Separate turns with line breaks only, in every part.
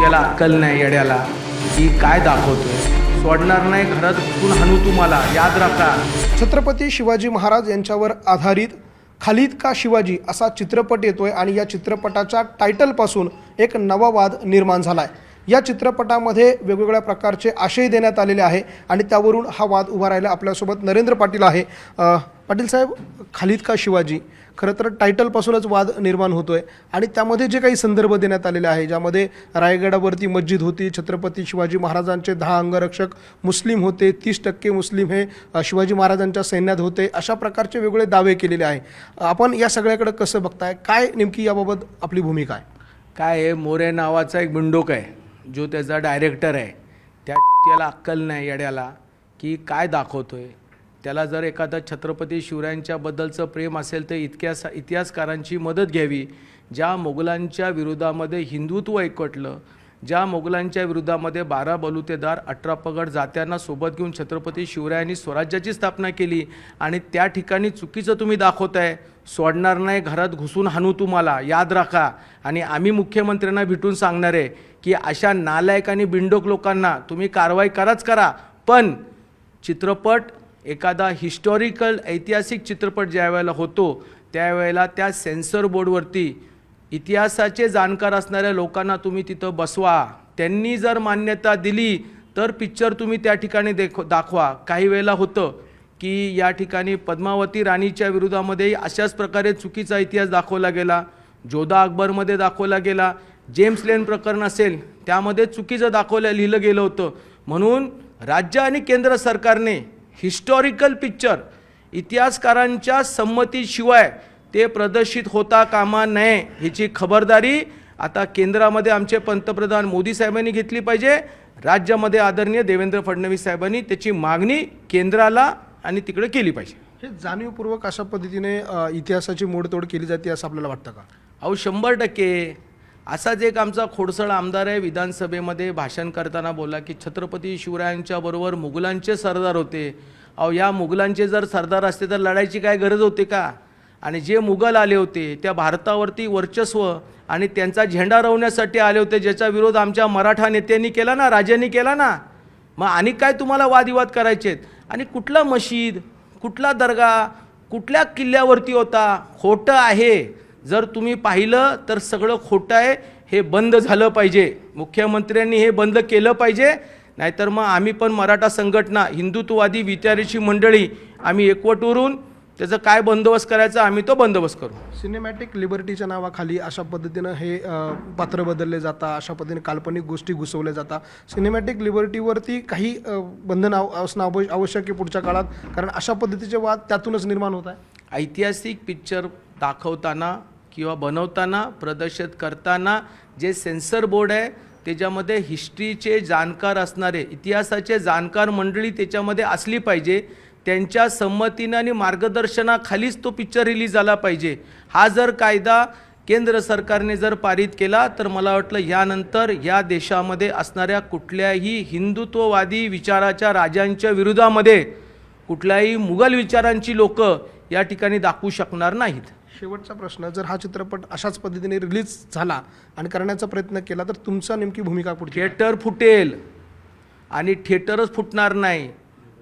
त्याला अक्कल नाही येड्याला. की काय दाखवतोय? सोडणार नाही घरात कुठून हाणू तुम्हाला याद राखा.
छत्रपती शिवाजी महाराज यांच्यावर आधारित खालिद का शिवाजी असा चित्रपट येतोय आणि या चित्रपटाच्या टायटलपासून एक नवा वाद निर्माण झाला आहे या चित्रपटामध्ये वेगवेगळ्या प्रकारचे आशय देण्यात आलेले आहे आणि त्यावरून हा वाद उभा राहिला आपल्यासोबत नरेंद्र पाटील आहे. पाटील साहेब खालिद का शिवाजी? खरं तर टायटलपासूनच वाद निर्माण होतो आहे आणि त्यामध्ये जे काही संदर्भ देण्यात आलेले आहे ज्यामध्ये रायगडावरती मस्जिद होती छत्रपती शिवाजी महाराजांचे दहा अंगरक्षक मुस्लिम होते तीस टक्के मुस्लिम हे शिवाजी महाराजांच्या सैन्यात होते अशा प्रकारचे वेगळे दावे केलेले आहे. आपण या सगळ्याकडे कसं बघताय? काय नेमकी याबाबत आपली भूमिका आहे?
काय आहे मोरे नावाचा एक बिंडोक आहे जो त्याचा डायरेक्टर आहे. त्या त्याला अक्कल नाही येड्याला की काय दाखवतोय. त्याला जर एखादा छत्रपती शिवरायांच्याबद्दलचं प्रेम असेल तर इतिहास इतिहासकारांची मदत घ्यावी. ज्या मोगलांच्या विरोधामध्ये हिंदुत्व एकवटलं ज्या मोगलांच्या विरोधामध्ये बारा बलुतेदार अठरा पगड जात्यांना सोबत घेऊन छत्रपती शिवरायांनी स्वराज्याची स्थापना केली आणि त्या ठिकाणी चुकीचं तुम्ही दाखवताय सोडणार नाही घरात घुसून हाणू तुम्हाला याद राखा. आणि आम्ही मुख्यमंत्र्यांना भेटून सांगणार आहे की अशा नालायक आणि बिंडोक लोकांना तुम्ही कारवाई कराच करा. पण चित्रपट एखादा हिस्टॉरिकल ऐतिहासिक चित्रपट ज्या वेळेला होतो त्यावेळेला त्या सेन्सर बोर्डवरती इतिहासाचे जाणकार असणाऱ्या लोकांना तुम्ही तिथं बसवा. त्यांनी जर मान्यता दिली तर पिक्चर तुम्ही त्या ठिकाणी देख दाखवा. काही वेळेला होतं की या ठिकाणी पद्मावती राणीच्या विरोधामध्ये अशाच प्रकारे चुकीचा इतिहास दाखवला गेला जोधा अकबरमध्ये दाखवला गेला जेम्स लेन प्रकरण असेल त्यामध्ये चुकीचं दाखवलं लिहिलं गेलं होतं. म्हणून राज्य आणि केंद्र सरकारने हिस्टॉरिकल पिक्चर इतिहासकारांच्या संमतीशिवाय ते प्रदर्शित होता कामा नये ह्याची खबरदारी आता केंद्रामध्ये आमचे पंतप्रधान मोदी साहेबांनी घेतली पाहिजे. राज्यामध्ये आदरणीय देवेंद्र फडणवीस साहेबांनी त्याची मागणी केंद्राला आणि तिकडे केली पाहिजे.
हे जाणीवपूर्वक अशा पद्धतीने इतिहासाची मोडतोड केली जाते असं आपल्याला वाटतं का?
अहो शंभर टक्के. असाच एक आमचा खोडसळ आमदार आहे विधानसभेमध्ये भाषण करताना बोला की छत्रपती शिवरायांच्या बरोबर मुघलांचे सरदार होते. अहो या मुघलांचे जर सरदार असते तर लढायची काय गरज होती का? आणि जे मुघल आले होते त्या भारतावरती वर्चस्व आणि त्यांचा झेंडा रवण्यासाठी आले होते ज्याचा विरोध आमच्या मराठा नेत्यांनी केला ना राजांनी केला ना? मग आणि काय तुम्हाला वादविवाद करायचे आहेत आणि कुठला मशीद कुठला दर्गा कुठल्या किल्ल्यावरती होता? खोटं आहे. जर तुम्ही पाहिलं तर सगळं खोटं आहे हे बंद झालं पाहिजे. मुख्यमंत्र्यांनी हे बंद केलं पाहिजे. नाहीतर मग आम्ही पण मराठा संघटना हिंदुत्ववादी विचाराची मंडळी आम्ही एकवटवरून त्याचा काय बंदोबस्त करायचा आम्ही तो बंदोबस्त करू.
सिनेमॅटिक लिबर्टीच्या नावाखाली अशा पद्धतीनं हे पात्र बदलले जातात अशा पद्धतीने काल्पनिक गोष्टी घुसवल्या जातात सिनेमॅटिक लिबर्टीवरती काही बंधन असणं आव- आवश्यक आहे पुढच्या काळात कारण अशा पद्धतीचे वाद त्यातूनच निर्माण होत आहे.
ऐतिहासिक पिक्चर दाखवताना किंवा बनवताना प्रदर्शित करताना जे सेन्सर बोर्ड आहे त्याच्यामध्ये हिस्ट्रीचे जाणकार असणारे इतिहासाचे जाणकार मंडळी त्याच्यामध्ये असली पाहिजे. त्यांच्या संमतीनं आणि मार्गदर्शनाखालीच तो पिक्चर रिलीज झाला पाहिजे. हा जर कायदा केंद्र सरकारने जर पारित केला तर मला वाटलं यानंतर या देशामध्ये असणाऱ्या कुठल्याही हिंदुत्ववादी विचाराच्या राजांच्या विरोधामध्ये कुठल्याही मुघल विचारांची लोकं या ठिकाणी दाखवू शकणार नाहीत.
शेवटचा प्रश्न जर हा चित्रपट अशाच पद्धतीने रिलीज झाला आणि करण्याचा प्रयत्न केला तर तुमचा नेमकी भूमिका पुढची
थिएटर फुटेल आणि थिएटरच फुटणार नाही.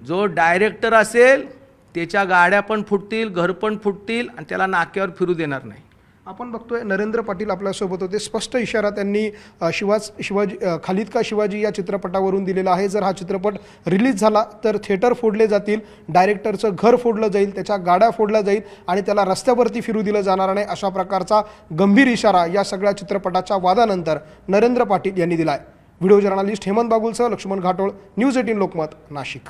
जो डायरेक्टर असेल त्याच्या गाड्या पण फुटतील घर पण फुटतील आणि त्याला नाक्यावर फिरू देणार नाही.
आपण बघतोय नरेंद्र पाटील आपल्यासोबत होते. स्पष्ट इशारा त्यांनी शिवाज शिवाजी खालिद का शिवाजी या चित्रपटावरून दिलेला आहे. जर हा चित्रपट रिलीज झाला तर थिएटर फोडले जातील डायरेक्टरचं घर फोडलं जाईल त्याच्या गाड्या फोडल्या जाईल आणि त्याला रस्त्यावरती फिरू दिलं जाणार नाही अशा प्रकारचा गंभीर इशारा या सगळ्या चित्रपटाच्या वादानंतर नरेंद्र पाटील यांनी दिला आहे व्हिडिओ जर्नालिस्ट हेमंत बागुलसह लक्ष्मण घाटोळ न्यूज एटीन लोकमत नाशिक.